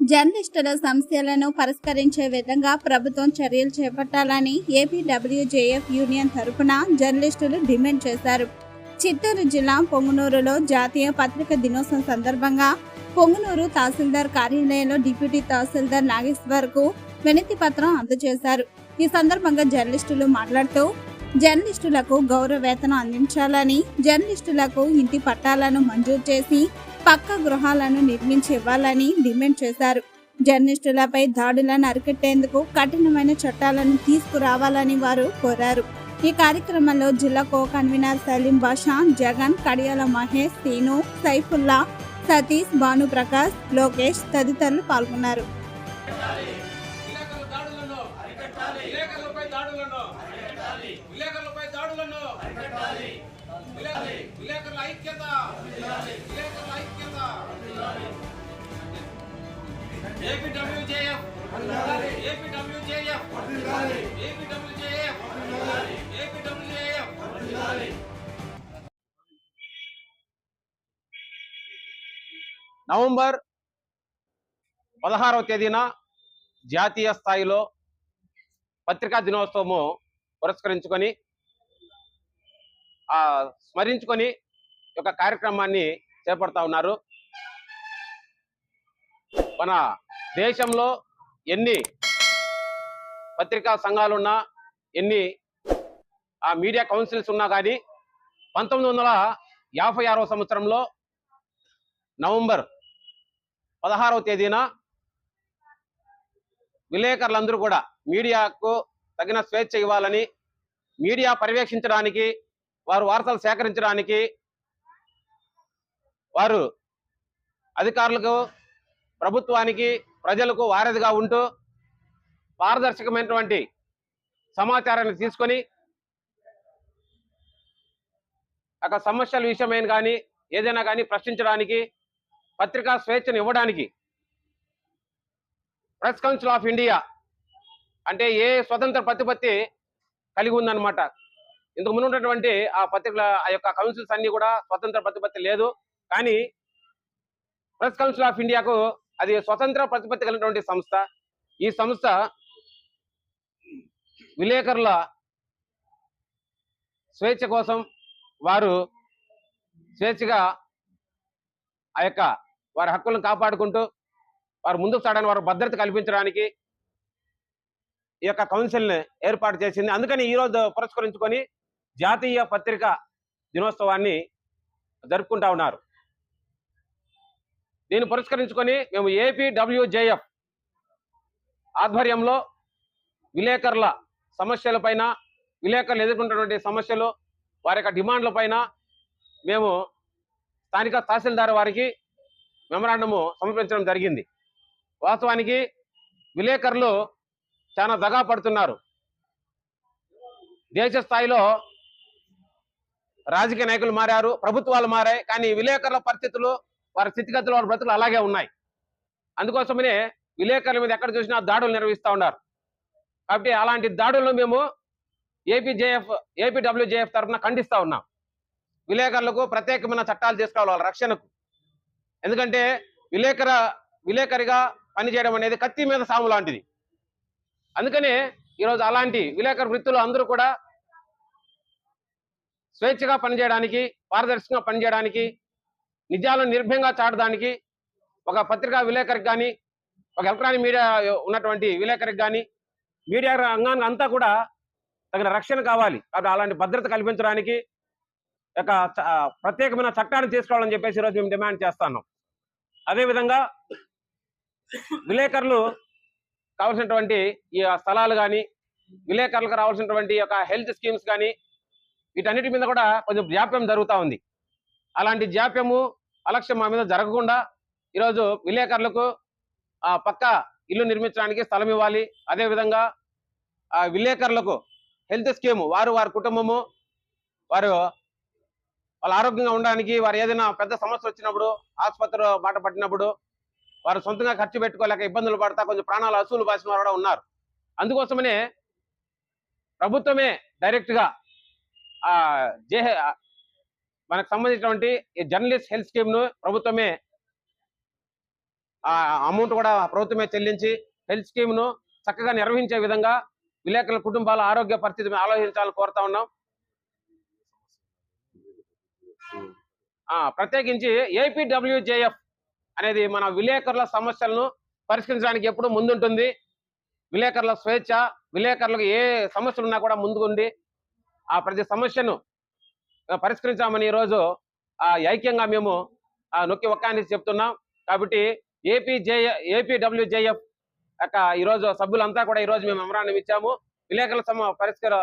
జర్నలిస్టుల సమస్యలను పరిష్కరించే విధంగా ప్రభుత్వం చర్యలు చేపట్టాలని ఏపీడబ్ల్యూజేఎఫ్ యూనియన్ తరఫున జర్నలిస్టులు డిమాండ్ చేశారు. చిత్తూరు జిల్లా పొంగునూరులో జాతీయ పత్రిక దినోత్సవం సందర్భంగా పొంగునూరు తహసీల్దార్ కార్యాలయంలో డిప్యూటీ తహసీల్దార్ నాగేశ్వర్కు వినతి పత్రం అందజేశారు. ఈ సందర్భంగా జర్నలిస్టులు మాట్లాడుతూ జర్నలిస్టులకు గౌరవ వేతనం అందించాలని జర్నలిస్టులకు ఇంటి పట్టాలను మంజూరు చేసి పక్క గృహాలను నిర్మించి ఇవ్వాలని డిమాండ్ చేశారు. జర్నలిస్టులపై దాడులను అరికట్టేందుకు కఠినమైన చట్టాలను తీసుకురావాలని వారు కోరారు. ఈ కార్యక్రమంలో జిల్లా కో కన్వీనర్ సలీం బాషా జగన్ కడియాల మహేష్ సీను సైఫుల్లా సతీష్ భానుప్రకాష్ లోకేష్ తదితరులు పాల్గొన్నారు. APWJF APWJF APWJF APWJF. November పదహారవ తేదీన జాతీయ స్థాయిలో పత్రికా దినోత్సవము పురస్కరించుకొని స్మరించుకొని ఒక కార్యక్రమాన్ని చేపడతా ఉన్నారు. మన దేశంలో ఎన్ని పత్రికా సంఘాలున్నా ఎన్ని ఆ మీడియా కౌన్సిల్స్ ఉన్నా కానీ పంతొమ్మిది వందల యాభై ఆరవ సంవత్సరంలో నవంబర్ పదహారవ తేదీన విలేకరులందరూ కూడా మీడియాకు తగిన స్వేచ్ఛ ఇవ్వాలని మీడియా పర్యవేక్షించడానికి వారు వార్తలు సేకరించడానికి వారు అధికారులకు ప్రభుత్వానికి ప్రజలకు వారధిగా ఉంటూ పారదర్శకమైనటువంటి సమాచారాన్ని తీసుకొని ఒక సమస్యల విషయమైన కానీ ఏదైనా కానీ ప్రశ్నించడానికి పత్రికా స్వేచ్ఛను ఇవ్వడానికి ప్రెస్ కౌన్సిల్ ఆఫ్ ఇండియా అంటే ఏ స్వతంత్ర ప్రతిపత్తి కలిగి ఉందన్నమాట. ఇంతకు ముందు ఉన్నటువంటి ఆ పత్రికల ఆ యొక్క కౌన్సిల్స్ అన్ని కూడా స్వతంత్ర ప్రతిపత్తి లేదు. కానీ ప్రెస్ కౌన్సిల్ ఆఫ్ ఇండియాకు అది స్వతంత్ర ప్రతిపత్తి కలిగినటువంటి సంస్థ. ఈ సంస్థ విలేకరుల స్వేచ్ఛ కోసం వారు స్వేచ్ఛగా ఆ యొక్క వారి హక్కులను కాపాడుకుంటూ వారు ముందుకు సాగడానికి వారు భద్రత కల్పించడానికి ఈ యొక్క కౌన్సిల్ని ఏర్పాటు చేసింది. అందుకని ఈ రోజు పురస్కరించుకొని జాతీయ పత్రిక దినోత్సవాన్ని జరుపుకుంటా ఉన్నారు. దీన్ని పురస్కరించుకొని మేము ఏపీడబ్ల్యూజేఎఫ్ ఆధ్వర్యంలో విలేకరుల సమస్యలపైన విలేకరులు ఎదుర్కొంటున్నటువంటి సమస్యలు వారి యొక్క డిమాండ్లపైన మేము స్థానిక తహసీల్దార్ వారికి మెమరాండము సమర్పించడం జరిగింది. వాస్తవానికి విలేకరులు చాలా దగా పడుతున్నారు. దేశ స్థాయిలో రాజకీయ నాయకులు మారారు ప్రభుత్వాలు మారాయి కానీ విలేకరుల పరిస్థితులు వారి స్థితిగతులు వారి బ్రతులు అలాగే ఉన్నాయి. అందుకోసమనే విలేకరుల మీద ఎక్కడ చూసినా దాడులు నిర్వహిస్తూ ఉన్నారు. కాబట్టి అలాంటి దాడులను మేము ఏపీజేఎఫ్ ఏపీడబ్ల్యూజేఎఫ్ తరఫున ఖండిస్తూ ఉన్నాం. విలేకరులకు ప్రత్యేకమైన చట్టాలు తీసుకురావాలి వాళ్ళ రక్షణకు. ఎందుకంటే విలేకర విలేకరిగా పనిచేయడం అనేది కత్తి మీద సాము లాంటిది. అందుకనే ఈరోజు అలాంటి విలేకరు వృత్తులు అందరూ కూడా స్వేచ్ఛగా పనిచేయడానికి పారదర్శకంగా పనిచేయడానికి నిజాలను నిర్భయంగా చాటడానికి ఒక పత్రికా విలేకరికి కానీ ఒక ఎలక్ట్రానిక్ మీడియా ఉన్నటువంటి విలేకరికి కానీ మీడియా రంగానికి అంతా కూడా తగిన రక్షణ కావాలి. కాబట్టి అలాంటి భద్రత కల్పించడానికి ఒక చ- ప్రత్యేకమైన చట్టాన్ని తీసుకోవాలని చెప్పేసి ఈరోజు మేము డిమాండ్ చేస్తున్నాం. అదేవిధంగా విలేకరులు కావాల్సినటువంటి ఈ స్థలాలు కానీ విలేకరులకు రావాల్సినటువంటి యొక్క హెల్త్ స్కీమ్స్ కానీ వీటన్నిటి మీద కూడా కొంచెం జాప్యం జరుగుతూ ఉంది. అలాంటి జాప్యము అలక్ష్యం మా మీద జరగకుండా ఈరోజు విలేకరులకు ఆ పక్క ఇల్లు నిర్మించడానికి స్థలం ఇవ్వాలి. అదేవిధంగా ఆ విలేకరులకు హెల్త్ స్కీమ్ వారు వారి కుటుంబము వారు వాళ్ళ ఆరోగ్యంగా ఉండడానికి వారు ఏదైనా పెద్ద సమస్య వచ్చినప్పుడు ఆసుపత్రి బాట పట్టినప్పుడు వారు సొంతంగా ఖర్చు పెట్టుకోలేక ఇబ్బందులు పడతా కొంచెం ప్రాణాలు అసూలు బాసిన వారు కూడా ఉన్నారు. అందుకోసమనే ప్రభుత్వమే డైరెక్ట్గా జే మనకు సంబంధించినటువంటి ఈ జర్నలిస్ట్ హెల్త్ స్కీమ్ను ప్రభుత్వమే ఆ అమౌంట్ కూడా ప్రభుత్వమే చెల్లించి హెల్త్ స్కీమ్ను చక్కగా నిర్వహించే విధంగా విలేకరుల కుటుంబాల ఆరోగ్య పరిస్థితి ఆలోచించాలని కోరుతా ఉన్నాం. ప్రత్యేకించి ఏపీడబ్ల్యూజేఎఫ్ అనేది మన విలేకరుల సమస్యలను పరిష్కరించడానికి ఎప్పుడు ముందుంటుంది. విలేకరుల స్వేచ్ఛ విలేకరులకు ఏ సమస్యలు ఉన్నా కూడా ముందుకుండి ఆ ప్రతి సమస్యను పరిష్కరించామని ఈరోజు ఆ, ఐక్యంగా మేము ఆ, నొక్కి ఒక్కాన్ని చెప్తున్నాం. కాబట్టి ఏపీజే ఏపీడబ్ల్యూజేఎఫ్ యొక్క ఈరోజు సభ్యులంతా కూడా ఈరోజు మేము మెమరాండం ఇచ్చాము. విలేకరుల సమ పరిష్కార